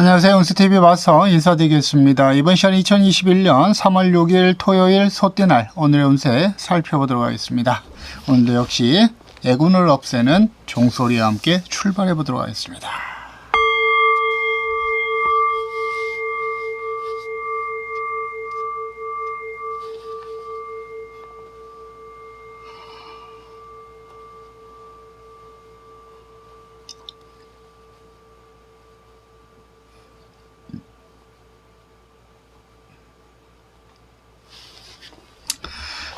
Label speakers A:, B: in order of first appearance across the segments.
A: 안녕하세요. 운수TV 마서 인사드리겠습니다. 이번 시간 2021년 3월 6일 토요일 소띠날 오늘의 운세 살펴보도록 하겠습니다. 오늘도 역시 애군을 없애는 종소리와 함께 출발해 보도록 하겠습니다.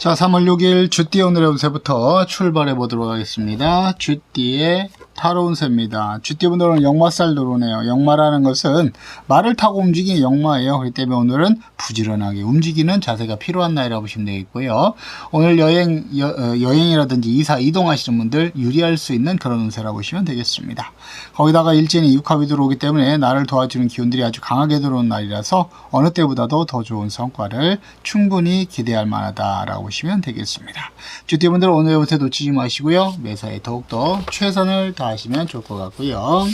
A: 자, 3월 6일 주띠 오늘의 운세부터 출발해 보도록 하겠습니다. 주띠의 타로 운세입니다. 주띠 분들은 역마살 들어오네요. 역마라는 것은 말을 타고 움직이는 역마예요. 그렇기 때문에 오늘은 부지런하게 움직이는 자세가 필요한 날이라고 보시면 되겠고요. 오늘 여행, 여, 어, 여행이라든지 이사, 이동하시는 분들 유리할 수 있는 그런 운세라고 보시면 되겠습니다. 거기다가 일진이 육합이 들어오기 때문에 나를 도와주는 기운들이 아주 강하게 들어온 날이라서 어느 때보다도 더 좋은 성과를 충분히 기대할 만하다라고 보시면 되겠습니다. 주띠분들 오늘 운세 놓치지 마시고요. 매사에 더욱더 최선을 다 하시면 좋을 것 같고요.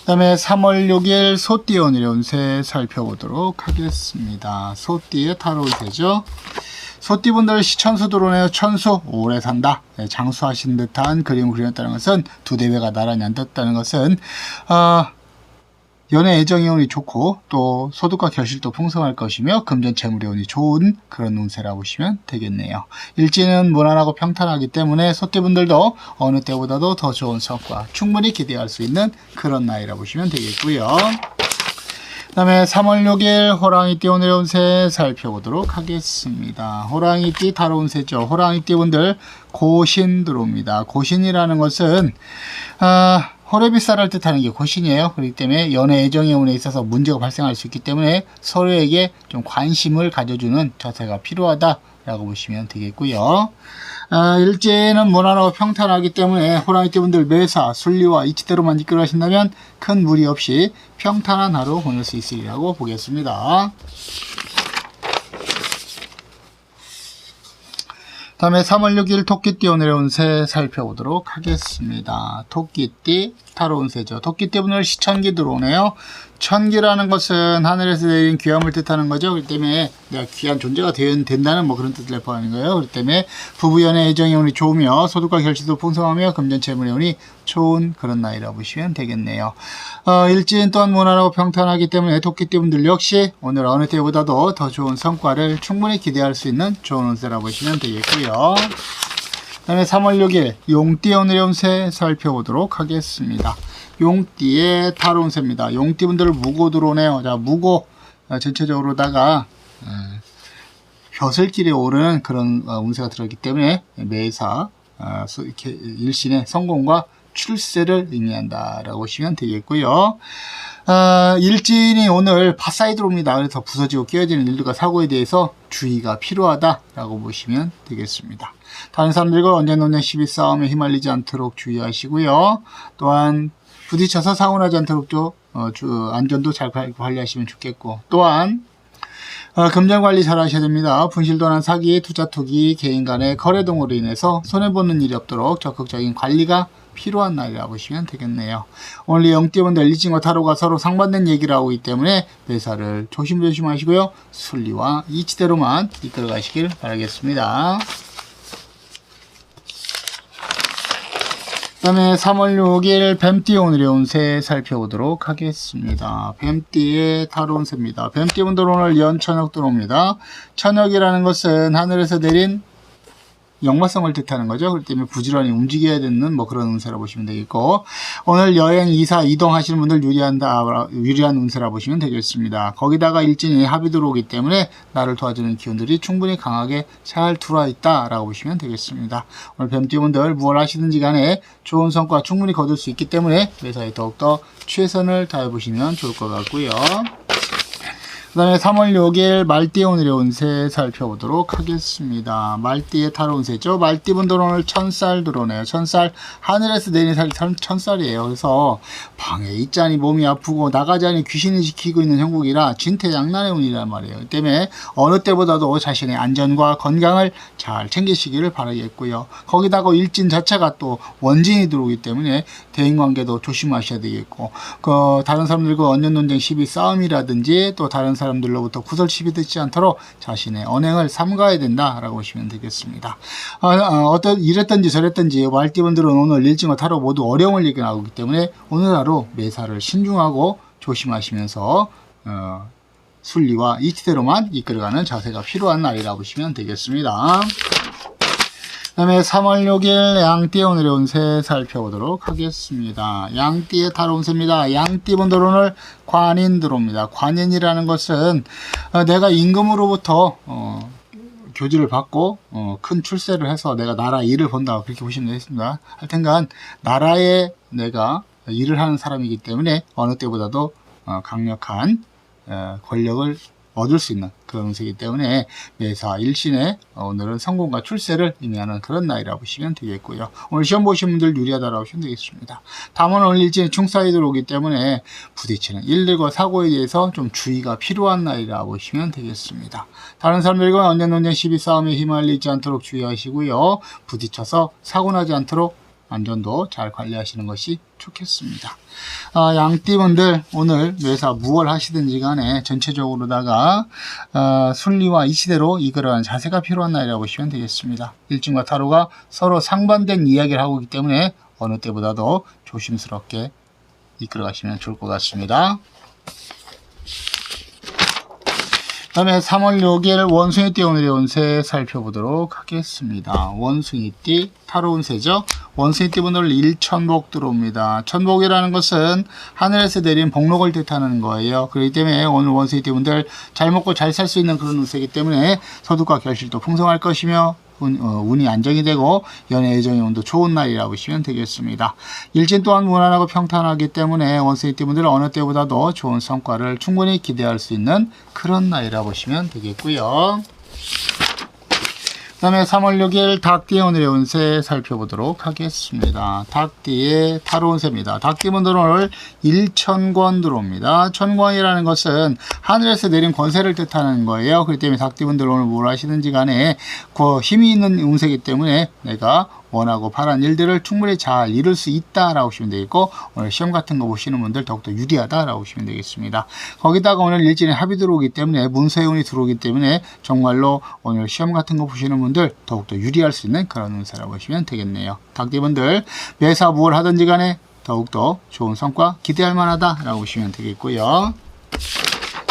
A: 그 다음에 3월 6일 소띠 오늘의 운세 살펴보도록 하겠습니다. 소띠의 타로 운세죠. 소띠분들 시천수 들어오네요. 천수 오래 산다. 네, 장수하신 듯한 그림을 그렸다는 것은 두 대회가 나란히 앉았다는 것은 어, 연애 애정이 운이 좋고 또 소득과 결실도 풍성할 것이며 금전 재물의 운이 좋은 그런 운세라고 보시면 되겠네요. 일지는 무난하고 평탄하기 때문에 소띠분들도 어느 때보다도 더 좋은 성과 충분히 기대할 수 있는 그런 나이라 보시면 되겠고요. 그 다음에 3월 6일 호랑이띠 오늘의 운세 살펴보도록 하겠습니다. 호랑이띠 타로 운세죠. 호랑이띠 분들 고신 들어옵니다. 고신이라는 것은 아, 호래비쌀을 뜻하는 게 고신이에요. 그렇기 때문에 연애 애정의 운에 있어서 문제가 발생할 수 있기 때문에 서로에게 좀 관심을 가져주는 자세가 필요하다라고 보시면 되겠고요. 아, 일제는 무난하고 평탄하기 때문에 호랑이띠 분들 매사, 순리와 이치대로만 이끌어 가신다면 큰 무리 없이 평탄한 하루 보낼 수 있으리라고 보겠습니다. 다음에 3월 6일 토끼띠 오늘의 운세 살펴보도록 하겠습니다. 토끼띠 타로 운세죠. 토끼띠 분들 시천기 들어오네요. 천기라는 것은 하늘에서 내린 귀함을 뜻하는 거죠. 그렇기 때문에 내가 귀한 존재가 된, 된다는 뭐 그런 뜻을 포함하는 거예요. 그렇기 때문에 부부연애 애정의 운이 좋으며 소득과 결실도 풍성하며 금전 재물의 운이 좋은 그런 나이라고 보시면 되겠네요. 어, 일진 또한 무난하고 평탄하기 때문에 토끼띠 분들 역시 오늘 어느 때보다도 더 좋은 성과를 충분히 기대할 수 있는 좋은 운세라고 보시면 되겠고요. 그 다음에 3월 6일 용띠 오늘의 운세 살펴보도록 하겠습니다. 용띠의 타로 운세입니다. 용띠 분들 무고 들어오네요. 자, 무고 어, 전체적으로다가 어, 벼슬길에 오르는 그런 어, 운세가 들어있기 때문에 매사 이렇게 일신의 성공과 출세를 의미한다라고 보시면 되겠고요. 어, 일진이 오늘 바사이 들어옵니다. 그래서 부서지고 깨어지는 일들과 사고에 대해서 주의가 필요하다라고 보시면 되겠습니다. 다른 사람들과 언제나 언제 시비 싸움에 휘말리지 않도록 주의하시고요. 또한 부딪혀서 사고 나지 않도록 좀 어, 주- 안전도 잘 관- 관리하시면 좋겠고 또한 어, 금전 관리 잘 하셔야 됩니다. 분실도난 사기, 투자 투기, 개인 간의 거래 등으로 인해서 손해보는 일이 없도록 적극적인 관리가 필요한 날이라고 보시면 되겠네요. 오늘 영띠분 넬리진과 타로가 서로 상반된 얘기를 하고 있기 때문에 매사를 조심조심 하시고요. 순리와 이치대로만 이끌어 가시길 바라겠습니다. 다음에 3월 6일 뱀띠 오늘의 운세 살펴보도록 하겠습니다. 뱀띠의 타로 운세입니다. 뱀띠 분들 오늘 연천역 들어옵니다. 천역이라는 것은 하늘에서 내린 역마성을 뜻하는 거죠. 그렇기 때문에 부지런히 움직여야 되는 뭐 그런 운세라 보시면 되겠고 오늘 여행, 이사, 이동하시는 분들 유리한다, 유리한 운세라 보시면 되겠습니다. 거기다가 일진이 합이 들어오기 때문에 나를 도와주는 기운들이 충분히 강하게 잘 들어와 있다라고 보시면 되겠습니다. 오늘 뱀띠분들 무엇 하시든지 간에 좋은 성과 충분히 거둘 수 있기 때문에 매사에 더욱더 최선을 다해 보시면 좋을 것 같고요. 그 다음에 3월 6일 말띠 오늘의 운세 살펴보도록 하겠습니다. 말띠의 타로 운세죠. 말띠분들 오늘 천살 들어오네요. 천살, 하늘에서 내린 살이 천- 천살이에요. 그래서 방에 있자니 몸이 아프고 나가자니 귀신이 지키고 있는 형국이라 진퇴양난의 운이란 말이에요. 그 때문에 어느 때보다도 자신의 안전과 건강을 잘 챙기시기를 바라겠고요. 거기다가 일진 자체가 또 원진이 들어오기 때문에 대인관계도 조심하셔야 되겠고 그 다른 사람들과 언년 논쟁 시비 싸움이라든지 또 다른 사람 들로부터 구설 시비 듣지 않도록 자신의 언행을 삼가야 된다라고 보시면 되겠습니다. 아, 아, 어떤 이랬든지 저랬든지 말띠분들은 오늘 일진과 타로 모두 어려움을 이겨나오기 때문에 오늘 하루 매사를 신중하고 조심하시면서 어, 순리와 이치대로만 이끌어가는 자세가 필요한 날이라 보시면 되겠습니다. 그 다음에 3월 6일 양띠 오늘의 운세 살펴보도록 하겠습니다. 양띠의 타로 운세입니다. 양띠 분들 오늘 관인 들어옵니다. 관인이라는 것은 어, 내가 임금으로부터 어, 교지를 받고 어, 큰 출세를 해서 내가 나라 일을 본다 그렇게 보시면 되겠습니다. 하여튼간 나라에 내가 일을 하는 사람이기 때문에 어느 때보다도 어, 강력한 어, 권력을 얻을 수 있는 그런 운세이기 때문에 매사 일신에 어, 오늘은 성공과 출세를 의미하는 그런 날이라고 보시면 되겠고요. 오늘 시험 보신 분들 유리하다라고 보시면 되겠습니다. 다만 오늘 일진이 충사이 들어오기 때문에 부딪히는 일들과 사고에 대해서 좀 주의가 필요한 날이라고 보시면 되겠습니다. 다른 사람들과 언년 논쟁 시비 싸움에 휘말리지 않도록 주의하시고요. 부딪혀서 사고 나지 않도록 안전도 잘 관리하시는 것이 좋겠습니다. 아, 양띠분들 오늘 매사 무얼 하시든지 간에 전체적으로다가 아, 순리와 이치대로 이끌어가는 자세가 필요한 날이라고 보시면 되겠습니다. 일진과 타로가 서로 상반된 이야기를 하고 있기 때문에 어느 때보다도 조심스럽게 이끌어 가시면 좋을 것 같습니다. 다음에 3월 6일 원숭이띠 오늘의 운세 살펴보도록 하겠습니다. 원숭이띠 타로 운세죠. 원숭이띠 분들 일천복 들어옵니다. 천복이라는 것은 하늘에서 내린 복록을 뜻하는 거예요. 그렇기 때문에 오늘 원숭이띠 분들 잘 먹고 잘 살 수 있는 그런 운세이기 때문에 소득과 결실도 풍성할 것이며 운, 어, 운이 안정이 되고 연애 애정의 운도 좋은 날이라고 보시면 되겠습니다. 일진 또한 무난하고 평탄하기 때문에 원숭이띠 분들은 어느 때보다도 좋은 성과를 충분히 기대할 수 있는 그런 날이라고 보시면 되겠고요. 그 다음에 3월 6일 닭띠의 오늘의 운세 살펴보도록 하겠습니다. 닭띠의 타로 운세입니다. 닭띠분들은 오늘 일천권 들어옵니다. 천권이라는 것은 하늘에서 내린 권세를 뜻하는 거예요. 그렇기 때문에 닭띠분들 오늘 뭘 하시든지 간에 그 힘이 있는 운세이기 때문에 내가 원하고 바란 일들을 충분히 잘 이룰 수 있다라고 보시면 되겠고 오늘 시험 같은 거 보시는 분들 더욱더 유리하다라고 보시면 되겠습니다. 거기다가 오늘 일진에 합이 들어오기 때문에 문서의 운이 들어오기 때문에 정말로 오늘 시험 같은 거 보시는 분들 더욱더 유리할 수 있는 그런 운세라고 보시면 되겠네요. 닭띠분들 매사 무엇 하든지 간에 더욱더 좋은 성과 기대할 만하다라고 보시면 되겠고요.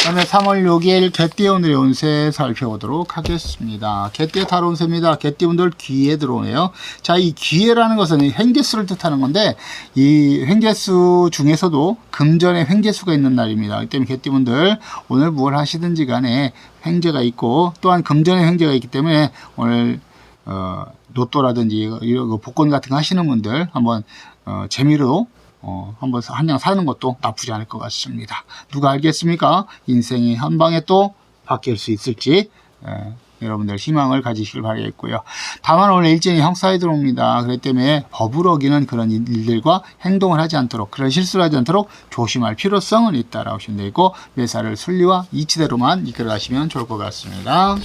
A: 다음에 3월 6일 개띠 오늘의 운세 살펴보도록 하겠습니다. 개띠의 타로 운세입니다. 개띠 분들 귀에 들어오네요. 자, 이 귀에라는 것은 이 횡재수를 뜻하는 건데 이 횡재수 중에서도 금전에 횡재수가 있는 날입니다. 그렇기 때문에 개띠 분들 오늘 뭘 하시든지 간에 횡재가 있고 또한 금전에 횡재가 있기 때문에 오늘 어, 로또라든지 이런 거 복권 같은 거 하시는 분들 한번 어, 재미로 어, 한번 한장 사는 것도 나쁘지 않을 것 같습니다. 누가 알겠습니까? 인생이 한 방에 또 바뀔 수 있을지 에, 여러분들 희망을 가지시길 바라겠고요. 다만 오늘 일진이 형사에 들어옵니다. 그렇기 때문에 법을 어기는 그런 일들과 행동을 하지 않도록 그런 실수를 하지 않도록 조심할 필요성은 있다라고 보시면 되고 매사를 순리와 이치대로만 이끌어 가시면 좋을 것 같습니다.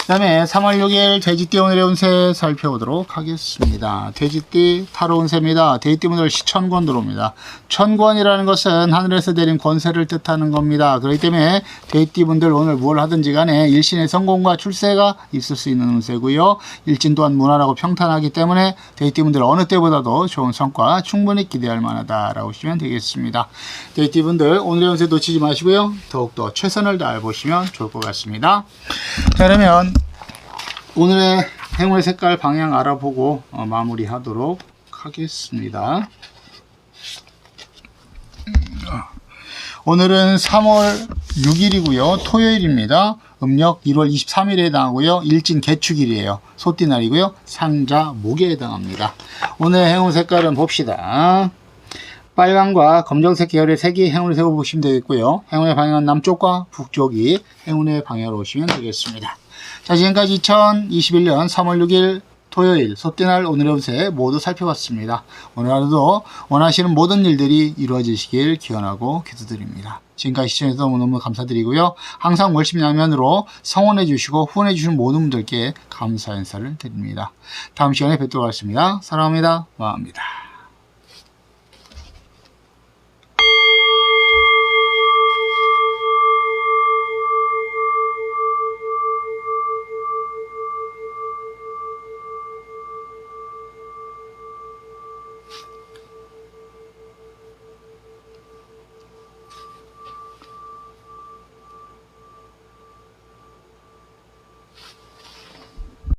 A: 그 다음에 3월 6일 돼지띠 오늘의 운세 살펴보도록 하겠습니다. 돼지띠 타로 운세입니다. 돼지띠 분들 시천권 들어옵니다. 천권이라는 것은 하늘에서 내린 권세를 뜻하는 겁니다. 그렇기 때문에 돼지띠 분들 오늘 뭘 하든지 간에 일신의 성공과 출세가 있을 수 있는 운세고요. 일진 또한 무난하고 평탄하기 때문에 돼지띠 분들 어느 때보다도 좋은 성과 충분히 기대할 만하다라고 보시면 되겠습니다. 돼지띠 분들 오늘의 운세 놓치지 마시고요. 더욱더 최선을 다해 보시면 좋을 것 같습니다. 자, 그러면 오늘의 행운의 색깔 방향 알아보고 어, 마무리하도록 하겠습니다. 오늘은 3월 6일이고요. 토요일입니다. 음력 1월 23일에 해당하고요. 일진 개축일이에요. 소띠날이고요. 상자 목에 해당합니다. 오늘 행운 색깔은 봅시다. 빨강과 검정색 계열의 색이 행운의 색으로 보시면 되겠고요. 행운의 방향은 남쪽과 북쪽이 행운의 방향으로 보시면 되겠습니다. 자, 지금까지 2021년 3월 6일 토요일 소띠날 오늘의 운세 모두 살펴봤습니다. 오늘 하루도 원하시는 모든 일들이 이루어지시길 기원하고 기도드립니다. 지금까지 시청해주셔서 너무너무 감사드리고요. 항상 월심 양면으로 성원해 주시고 후원해 주시는 모든 분들께 감사 인사를 드립니다. 다음 시간에 뵙도록 하겠습니다. 사랑합니다. 마합니다.